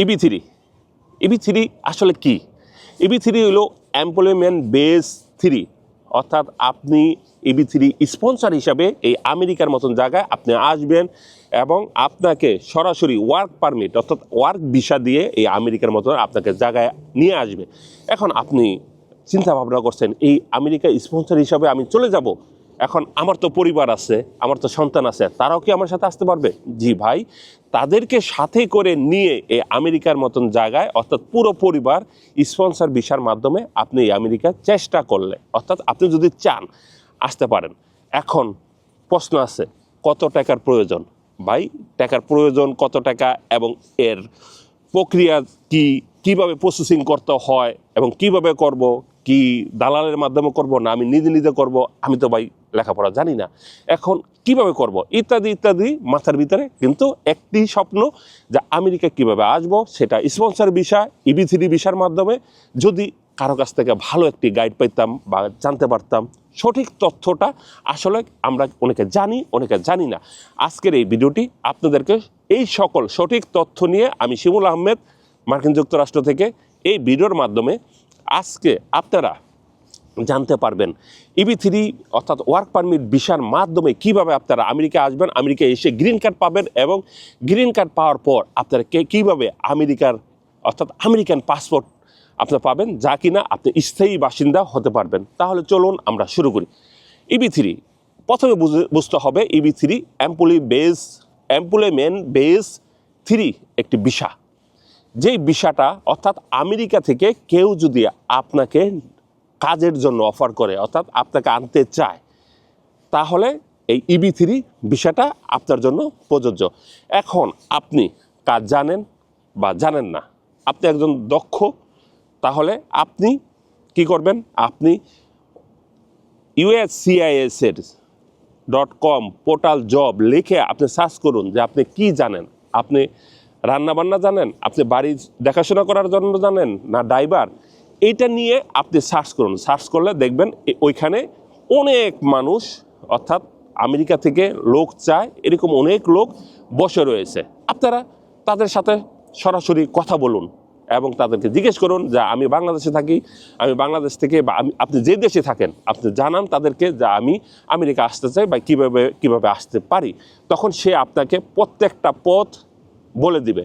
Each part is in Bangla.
ইবি থ্রি ইবি থ্রি আসলে কি? ইবি থ্রি হলো এমপ্লয়মেন্ট বেস থ্রি। অর্থাৎ আপনি ইবি থ্রি স্পন্সর হিসাবে এই আমেরিকার মতন জায়গায় আপনি আসবেন এবং আপনাকে সরাসরি ওয়ার্ক পারমিট অর্থাৎ ওয়ার্ক ভিসা দিয়ে এই আমেরিকার মতন আপনাকে জায়গায় নিয়ে আসবে। এখন আপনি চিন্তা ভাবনা করছেন, এই আমেরিকা স্পন্সর হিসাবে আমি চলে যাব এখন আমার তো পরিবার আছে, আমার তো সন্তান আছে, তারাও কি আমার সাথে আসতে পারবে? জি ভাই, তাদেরকে সাথে করে নিয়ে এই আমেরিকার মতন জায়গায়, অর্থাৎ পুরো পরিবার স্পন্সর ভিসার মাধ্যমে আপনি আমেরিকা চেষ্টা করলে, অর্থাৎ আপনি যদি চান আসতে পারেন। এখন প্রশ্ন আছে, কত টাকার প্রয়োজন? ভাই, টাকার প্রয়োজন কত টাকা এবং এর প্রক্রিয়া কি, কীভাবে প্রসেসিং করতে হয় এবং কীভাবে করব? কি দালালের মাধ্যমে করব না আমি নিজে নিজে করব? আমি তো ভাই লেখাপড়া জানি না। এখন কীভাবে করব? ইত্যাদি ইত্যাদি মাথার ভিতরে কিন্তু একটি স্বপ্ন যে আমেরিকা কীভাবে আসব সেটা স্পন্সর বিষয় ইবি থ্রি ভিসার মাধ্যমে যদি কারও কাছ থেকে ভালো একটি গাইড পাইতাম বা জানতে পারতাম, সঠিক তথ্যটা আসলে আমরা অনেকে জানি অনেকে জানি না। আজকের এই ভিডিওটি আপনাদেরকে এই সকল সঠিক তথ্য নিয়ে আমি শিমুল আহমেদ, মার্কিন যুক্তরাষ্ট্র থেকে এই ভিডিওর মাধ্যমে আজকে আপনারা জানতে পারবেন ইবি থ্রি অর্থাৎ ওয়ার্ক পারমিট ভিসার মাধ্যমে কীভাবে আপনারা আমেরিকা আসবেন আমেরিকা এসে গ্রিন কার্ড পাবেন এবং গ্রিন কার্ড পাওয়ার পর আপনারা কে কীভাবে আমেরিকার অর্থাৎ আমেরিকান পাসপোর্ট আপনি পাবেন, যা কিনা আপনি স্থায়ী বাসিন্দা হতে পারবেন। তাহলে চলুন আমরা শুরু করি। ইবি থ্রি প্রথমে বুঝে- বুঝতে হবে EB three employee base employment base three একটি ভিসা। যেই ভিসাটা অর্থাৎ আমেরিকা থেকে কেউ যদি আপনাকে কাজের জন্য অফার করে, অর্থাৎ আপনাকে আনতে চায়, তাহলে এই ইবি থ্রি ভিসাটা আপনার জন্য প্রযোজ্য। এখন আপনি কাজ জানেন বা জানেন না, আপনি একজন দক্ষ, তাহলে আপনি কি করবেন? আপনি ইউএসসিআইএস এর ডট কম পোর্টাল জব লিখে আপনি সার্চ করুন যে আপনি কি জানেন। আপনি রান্না বান্না জানেন? আপনি বাড়ি দেখাশোনা করার জন্য জানেন? না ড্রাইভার? এইটা নিয়ে আপনি সার্চ করুন। সার্চ করলে দেখবেন ওইখানে অনেক মানুষ, অর্থাৎ আমেরিকা থেকে লোক চায়, এরকম অনেক লোক বসে রয়েছে। আপনারা তাদের সাথে সরাসরি কথা বলুন এবং তাদেরকে জিজ্ঞেস করুন যে, আমি বাংলাদেশে থাকি, আমি বাংলাদেশ থেকে বা আমি, আপনি যে দেশে থাকেন, আপনি জানান তাদেরকে যে আমি আমেরিকা আসতে চাই বা কীভাবে কীভাবে আসতে পারি। তখন সে আপনাকে প্রত্যেকটা পথ বলে দিবে।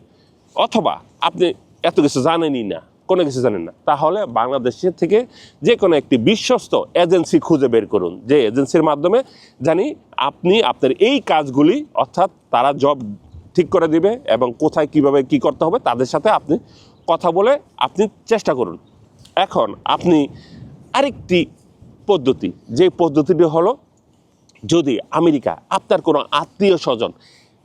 অথবা আপনি এত কিছু জানেনই না, কোনো কিছু জানেন না। তাহলে বাংলাদেশের থেকে যে কোনো একটি বিশ্বস্ত এজেন্সি খুঁজে বের করুন। যে এজেন্সির মাধ্যমে জানি আপনি, আপনার এই কাজগুলি, অর্থাৎ তারা জব ঠিক করে দিবে এবং কোথায় কীভাবে কি করতে হবে, তাদের সাথে আপনি কথা বলে আপনি চেষ্টা করুন। এখন আপনি আরেকটি পদ্ধতি, যে পদ্ধতিটি হলো যদি আমেরিকা, আপনার কোনো আত্মীয় স্বজন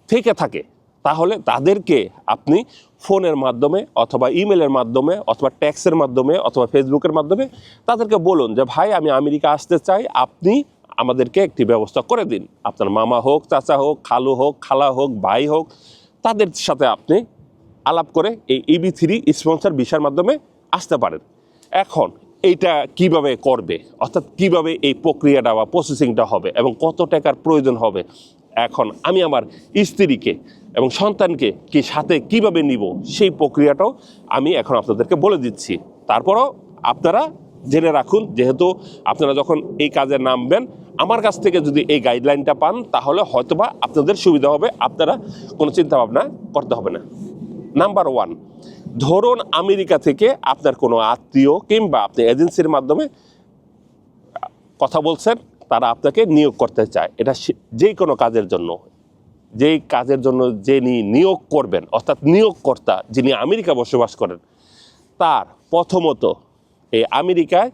থেকে থাকে তাহলে তাদেরকে আপনি ফোনের মাধ্যমে অথবা ইমেলের মাধ্যমে অথবা ট্যাক্সের মাধ্যমে অথবা ফেসবুকের মাধ্যমে তাদেরকে বলুন যে, ভাই, আমি আমেরিকা আসতে চাই, আপনি আমাদেরকে একটি ব্যবস্থা করে দিন। আপনার মামা হোক, চাচা হোক, খালু হোক, খালা হোক, ভাই হোক, তাদের সাথে আপনি আলাপ করে এই ইবি থ্রি স্পন্সর ভিসার মাধ্যমে আসতে পারেন। এখন এইটা কীভাবে করবে? অর্থাৎ কীভাবে এই প্রক্রিয়াটা বা প্রসেসিংটা হবে এবং কত টাকার প্রয়োজন হবে? এখন আমি আমার স্ত্রীকে এবং সন্তানকে কি সাথে কীভাবে নিব সেই প্রক্রিয়াটাও আমি এখন আপনাদেরকে বলে দিচ্ছি। তারপরও আপনারা জেনে রাখুন, যেহেতু আপনারা যখন এই কাজে নামবেন, আমার কাছ থেকে যদি এই গাইডলাইনটা পান, তাহলে হয়তোবা আপনাদের সুবিধা হবে, আপনারা কোনো চিন্তা ভাবনা করতে হবে না। নাম্বার ওয়ান ধরুন আমেরিকা থেকে আপনার কোনো আত্মীয় কিংবা আপনি এজেন্সির মাধ্যমে কথা বলছেন তারা আপনাকে নিয়োগ করতে চায়। এটা যে কোনো কাজের জন্য। যেই কাজের জন্য যিনি নিয়োগ করবেন, অর্থাৎ নিয়োগকর্তা যিনি আমেরিকা বসবাস করেন, তার প্রথমত এই আমেরিকায়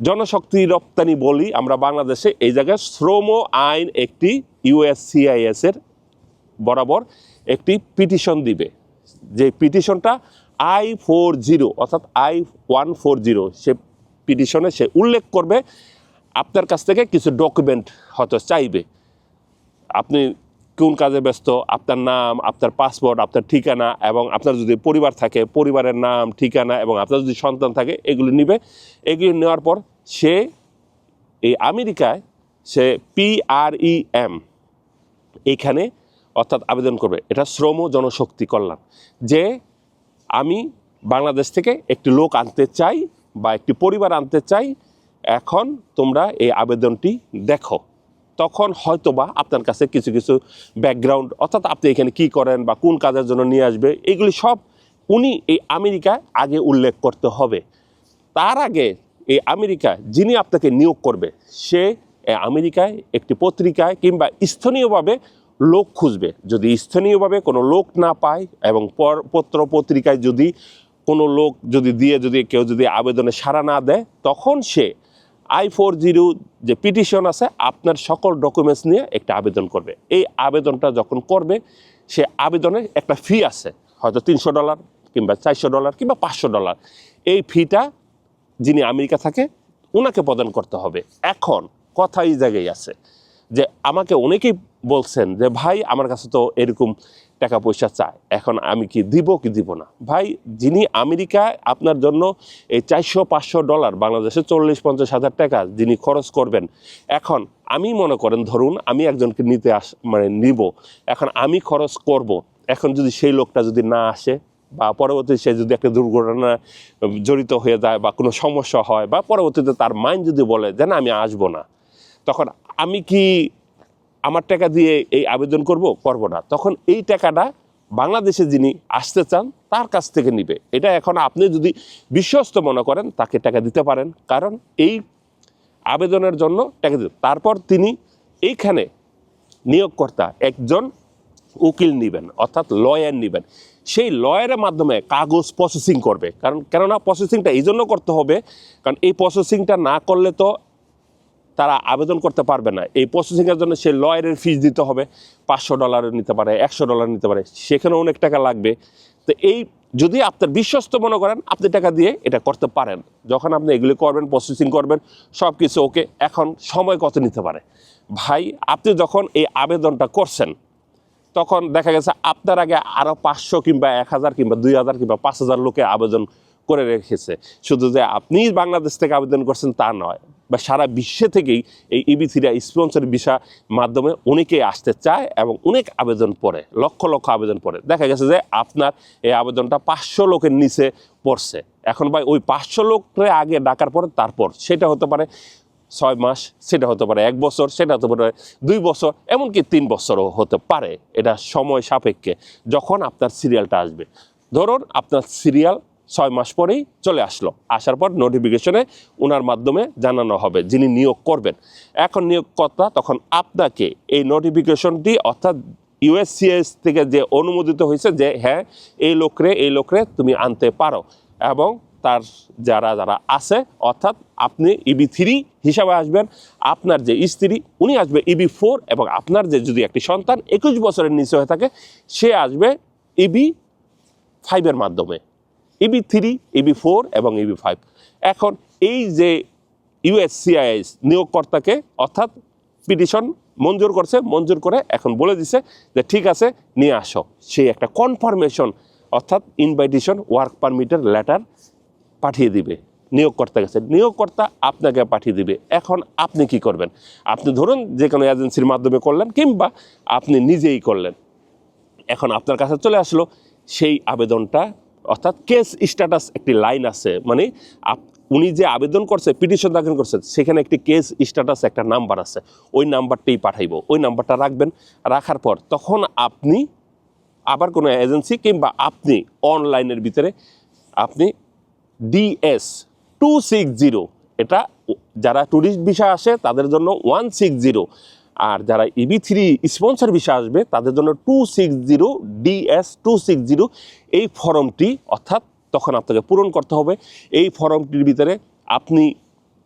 জনশক্তি রপ্তানি বলি আমরা বাংলাদেশে এই জায়গায় শ্রম আইন একটি ইউএসসিআইএস এর বরাবর একটি পিটিশন দিবে। যে পিটিশনটা আই ফোর জিরো অর্থাৎ আই ওয়ান ফোর জিরো সে পিটিশনে সে উল্লেখ করবে আপনার কাছ থেকে কিছু ডকুমেন্ট হয়তো চাইবে। আপনি কোন কাজে ব্যস্ত, আপনার নাম, আপনার পাসপোর্ট আপনার ঠিকানা এবং আপনার যদি পরিবার থাকে, পরিবারের নাম, ঠিকানা এবং আপনার যদি সন্তান থাকে, এগুলি নিবে। এগুলি নেওয়ার পর সে এই আমেরিকায় সে পিআরইএম এখানে অর্থাৎ আবেদন করবে। এটা শ্রম জনশক্তি কল্যাণ। যে আমি বাংলাদেশ থেকে একটি লোক আনতে চাই বা একটি পরিবার আনতে চাই এখন তোমরা এই আবেদনটি দেখো। তখন হয়তোবা আপনার কাছে কিছু কিছু ব্যাকগ্রাউন্ড অর্থাৎ আপনি এখানে কি করেন বা কোন কাজের জন্য নিয়ে আসবে, এগুলি সব উনি এই আমেরিকা আগে উল্লেখ করতে হবে। তার আগে এই আমেরিকা যিনি আপনাকে নিয়োগ করবে, সে আমেরিকায় একটি পত্রিকায় কিংবা স্থানীয়ভাবে লোক খুঁজবে। যদি স্থানীয়ভাবে কোনো লোক না পায় এবং পত্র পত্রিকায় যদি কোনো লোক যদি দিয়ে যদি কেউ যদি আবেদনে সাড়া না দেয়, তখন সে আই ফোর জিরো যে পিটিশন আছে, আপনার সকল ডকুমেন্টস নিয়ে একটা আবেদন করবে। এই আবেদনটা যখন করবে, সে আবেদনে একটা ফি আছে, হয়তো তিনশো ডলার কিংবা চারশো ডলার কিংবা পাঁচশো ডলার এই ফিটা যিনি আমেরিকা থাকে ওনাকে প্রদান করতে হবে। এখন, কথা এই জায়গায় আছে যে আমাকে অনেকেই বলছেন যে, ভাই, আমার কাছে তো এরকম টাকা পয়সা চায় এখন আমি কি দিব কি দিব না? ভাই, যিনি আমেরিকায় আপনার জন্য এই চারশো পাঁচশো ডলার, বাংলাদেশে চল্লিশ পঞ্চাশ হাজার টাকা যিনি খরচ করবেন, এখন আমি মনে করেন, ধরুন আমি একজনকে নিতে আস মানে নিব, এখন আমি খরচ করব, এখন যদি সেই লোকটা যদি না আসে বা পরবর্তীতে সে যদি একটা দুর্ঘটনা জড়িত হয়ে যায় বা কোনো সমস্যা হয় বা পরবর্তীতে তার মাইন্ড যদি বলে যে, না, আমি আসব না। তখন আমি কি আমার টাকা দিয়ে এই আবেদন করব করব না। তখন এই টাকাটা বাংলাদেশে যিনি আসতে চান, তার কাছ থেকে নিবে। এটা এখন আপনি যদি বিশ্বস্ত মনে করেন, তাকে টাকা দিতে পারেন। কারণ এই আবেদনের জন্য টাকা দিতে তারপর তিনি এইখানে নিয়োগকর্তা, একজন উকিল নেবেন, অর্থাৎ লয়ার নেবেন। সেই লয়ারের মাধ্যমে কাগজ প্রসেসিং করবে। কারণ কেননা প্রসেসিংটা এই জন্য করতে হবে, কারণ এই প্রসেসিংটা না করলে তো তারা আবেদন করতে পারবে না। এই প্রসেসিংয়ের জন্য সে লয়ারের ফিস দিতে হবে, পাঁচশো ডলার নিতে পারে, একশো ডলার নিতে পারে সেখানে অনেক টাকা লাগবে। তো এই যদি আপনার বিশ্বস্ত মনে করেন, আপনি টাকা দিয়ে এটা করতে পারেন। যখন আপনি এগুলি করবেন প্রসেসিং করবেন সব কিছু ওকে এখন সময় কত নিতে পারে। ভাই, আপনি যখন এই আবেদনটা করছেন, তখন দেখা গেছে আপনার আগে আরও পাঁচশো কিংবা এক হাজার কিংবা দুই হাজার কিংবা পাঁচ হাজার লোকে আবেদন করে রেখেছে। শুধু যে আপনি বাংলাদেশ থেকে আবেদন করছেন তা নয় বা সারা বিশ্বে থেকেই এই ইবি থ্রি স্পন্সর ভিসা মাধ্যমে অনেকেই আসতে চায় এবং অনেক আবেদন পড়ে, লক্ষ লক্ষ আবেদন পড়ে। দেখা গেছে যে আপনার এই আবেদনটা পাঁচশো লোকের নিচে পড়ছে। এখন ভাই ওই পাঁচশো লোকরে আগে ডাকার পরে তারপর, সেটা হতে পারে ছয় মাস, সেটা হতে পারে এক বছর, সেটা হতে পারে দুই বছর, এমনকি তিন বছরও হতে পারে। এটা সময় সাপেক্ষে যখন আপনার সিরিয়ালটা আসবে। ধরুন আপনার সিরিয়াল ছয় মাস পরেই চলে আসলো। আসার পর নোটিফিকেশনে ওনার মাধ্যমে জানানো হবে যিনি নিয়োগ করবেন। এখন নিয়োগকর্তা তখন আপনাকে এই নোটিফিকেশনটি অর্থাৎ ইউএসসিএস থেকে যে অনুমোদিত হয়েছে যে হ্যাঁ এই লোকরে এই লোকরে তুমি আনতে পারো। এবং তার যারা যারা আছে, অর্থাৎ আপনি ইবি থ্রি হিসাবে আসবেন, আপনার যে স্ত্রী, উনি আসবে ইবি ফোর এবং আপনার যে যদি একটি সন্তান একুশ বছরের নিচে হয়ে থাকে, সে আসবে ইবি ফাইভের মাধ্যমে। ইবি থ্রি ইবি ফোর এবং ইবি ফাইভ। এখন এই যে ইউএসসিআইএস নিয়োগকর্তাকে অর্থাৎ পিটিশন মঞ্জুর করছে, মঞ্জুর করে এখন বলে দিছে যে ঠিক আছে, নিয়ে আসো। সেই একটা কনফার্মেশন অর্থাৎ ইনভাইটেশন ওয়ার্ক পারমিটের লেটার পাঠিয়ে দিবে। নিয়োগকর্তা কাছে নিয়োগকর্তা আপনাকে পাঠিয়ে দিবে। এখন আপনি কি করবেন? আপনি ধরুন যে কোনো এজেন্সির মাধ্যমে করলেন কিংবা আপনি নিজেই করলেন। এখন আপনার কাছে চলে আসলো, সেই আবেদনটা অর্থাৎ কেস স্ট্যাটাস একটি লাইন আছে মানে উনি যে আবেদন করছে পিটিশন দাখিল করছে, সেখানে একটি কেস স্ট্যাটাস একটা নাম্বার আছে। ওই নাম্বারটাই পাঠাইব। ওই নাম্বারটা রাখবেন, রাখার পর তখন আপনি আবার কোনো এজেন্সি কিংবা আপনি অনলাইনের ভিতরে আপনি ডিএস টু সিক্স জিরো এটা যারা ট্যুরিস্ট ভিসা আসে, তাদের জন্য ওয়ান সিক্স জিরো আর যারা ইবি থ্রি স্পন্সর ভিসা আসবে, তাদের জন্য two six zero DS two six zero এই ফর্মটি, অর্থাৎ তখন আপনাকে পূরণ করতে হবে। এই ফর্মটির ভিতরে আপনি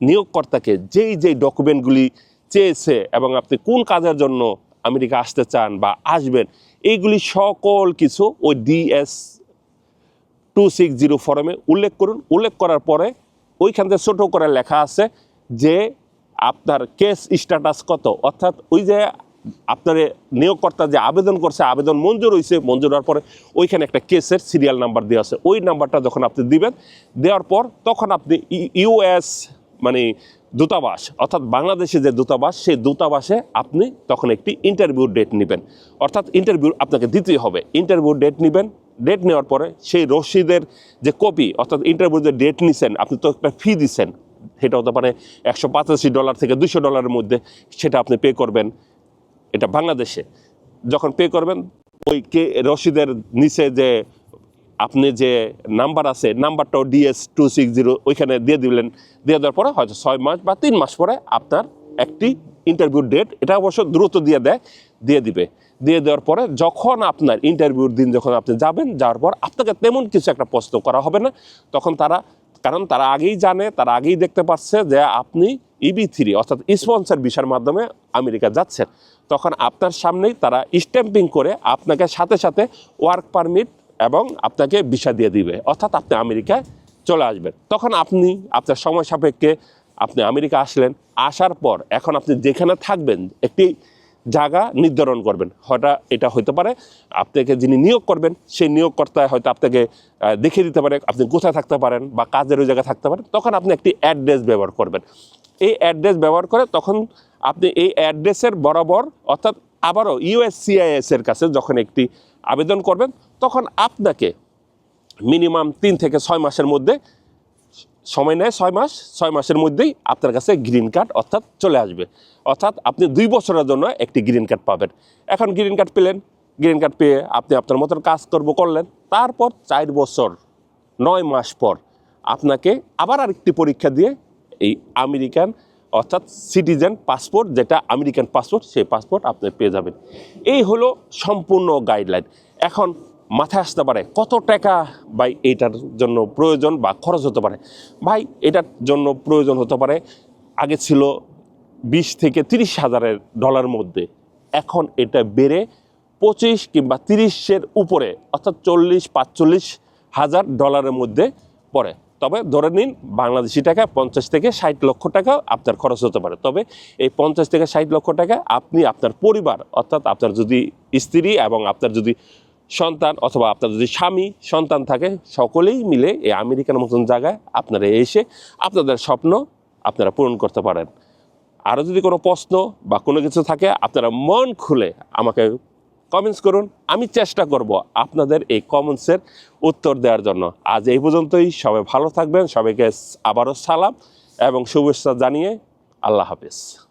নিয়োগকর্তাকে যেই যেই ডকুমেন্টগুলি চেয়েছে এবং আপনি কোন কাজের জন্য আমেরিকা আসতে চান বা আসবেন, এইগুলি সকল কিছু ওই ডিএস টু সিক্স জিরো ফর্মে উল্লেখ করুন। উল্লেখ করার পরে ওইখান থেকে ছোটো করে লেখা আছে যে আপনার কেস স্ট্যাটাস কত? অর্থাৎ ওই যে আপনার নিয়োগকর্তা যে আবেদন করছে, আবেদন মঞ্জুর হয়েছে মঞ্জুর হওয়ার পরে ওইখানে একটা কেসের সিরিয়াল নাম্বার দেওয়া আছে। ওই নাম্বারটা যখন আপনি দিবেন, দেওয়ার পর তখন আপনি ইউএস মানে দূতাবাস, অর্থাৎ বাংলাদেশে যে দূতাবাস, সেই দূতাবাসে আপনি তখন একটি ইন্টারভিউ ডেট নেবেন। অর্থাৎ ইন্টারভিউ আপনাকে দিতেই হবে। ইন্টারভিউ ডেট নেবেন। ডেট নেওয়ার পরে সেই রসিদের যে কপি অর্থাৎ ইন্টারভিউ যে ডেট নিছেন, আপনি তো একটা ফি দিচ্ছেন সেটা হতে পারে একশো পঁচাশি ডলার থেকে দুশো ডলারের মধ্যে সেটা আপনি পে করবেন। এটা বাংলাদেশে। যখন পে করবেন, ওই কে রসিদের নিচে যে আপনি যে নাম্বার আছে নাম্বারটাও ডিএস টু সিক্স জিরো ওইখানে দিয়ে দিলেন। দিয়ে দেওয়ার পরে হয়তো ছয় মাস বা তিন মাস পরে আপনার একটি ইন্টারভিউ ডেট এটা অবশ্য দ্রুত দিয়ে দেয়, দিয়ে দিবে। দিয়ে দেওয়ার পরে যখন আপনার ইন্টারভিউর দিন যখন আপনি যাবেন, যাওয়ার পর আপনাকে তেমন কিছু একটা প্রশ্ন করা হবে না। তখন তারা কারণ তারা আগেই জানে, তারা আগেই দেখতে পাচ্ছে যে আপনি ইবি থ্রি অর্থাৎ স্পন্সর ভিসার মাধ্যমে আমেরিকা যাচ্ছেন। তখন আপনার সামনেই তারা স্ট্যাম্পিং করে আপনাকে সাথে সাথে ওয়ার্ক পারমিট এবং আপনাকে ভিসা দিয়ে দিবে। অর্থাৎ আপনি আমেরিকায় চলে আসবেন। তখন আপনি, আপনার সময় সাপেক্ষে আপনি আমেরিকা আসলেন। আসার পর এখন আপনি যেখানে থাকবেন, একটি জায়গা নির্ধারণ করবেন। হয়তো এটা হতে পারে, আপনাকে যিনি নিয়োগ করবেন, সেই নিয়োগকর্তা হয়তো আপনাকে দেখিয়ে দিতে পারে আপনি কোথায় থাকতে পারেন বা কাজের ওই জায়গায় থাকতে পারেন, তখন আপনি একটি অ্যাড্রেস ব্যবহার করবেন। এই অ্যাড্রেস ব্যবহার করে তখন আপনি এই অ্যাড্রেসের বরাবর, অর্থাৎ আবারও ইউএসসিআইএস এর কাছে যখন একটি আবেদন করবেন, তখন আপনাকে মিনিমাম তিন থেকে ছয় মাসের মধ্যে সময় নেয় ছয় মাস, ছয় মাসের মধ্যেই আপনার কাছে গ্রিন কার্ড অর্থাৎ চলে আসবে। অর্থাৎ আপনি দুই বছরের জন্য একটি গ্রিন কার্ড পাবেন। এখন গ্রিন কার্ড পেলেন গ্রিন কার্ড পেয়ে আপনি আপনার মতন কাজ করব করলেন। তারপর চার বছর, নয় মাস পর আপনাকে আবার আরেকটি পরীক্ষা দিয়ে এই আমেরিকান অর্থাৎ সিটিজেন পাসপোর্ট যেটা আমেরিকান পাসপোর্ট সেই পাসপোর্ট আপনি পেয়ে যাবেন। এই হলো সম্পূর্ণ গাইডলাইন এখন মাথায় আসতে পারে। কত টাকা ভাই এইটার জন্য প্রয়োজন বা খরচ হতে পারে? ভাই, এটার জন্য প্রয়োজন হতে পারে, আগে ছিল বিশ থেকে তিরিশ হাজারের ডলার মধ্যে। এখন এটা বেড়ে পঁচিশ কিংবা তিরিশের উপরে, অর্থাৎ চল্লিশ, পাঁচচল্লিশ হাজার ডলারের মধ্যে পড়ে। তবে ধরে নিন, বাংলাদেশি টাকা পঞ্চাশ থেকে ষাট লক্ষ টাকা আপনার খরচ হতে পারে। তবে এই পঞ্চাশ থেকে ষাট লক্ষ টাকা আপনি আপনার পরিবার, অর্থাৎ আপনার যদি স্ত্রী এবং আপনার যদি সন্তান অথবা আপনার যদি স্বামী সন্তান থাকে, সকলেই মিলে এই আমেরিকার মতন জায়গায় আপনারা এসে আপনাদের স্বপ্ন আপনারা পূরণ করতে পারেন। আরও যদি কোনো প্রশ্ন বা কোনো কিছু থাকে, আপনারা মন খুলে আমাকে কমেন্টস করুন। আমি চেষ্টা করব আপনাদের এই কমেন্টসের উত্তর দেওয়ার জন্য। আজ এই পর্যন্তই। সবাই ভালো থাকবেন। সবাইকে আবারও সালাম এবং শুভেচ্ছা জানিয়ে আল্লাহ হাফেজ।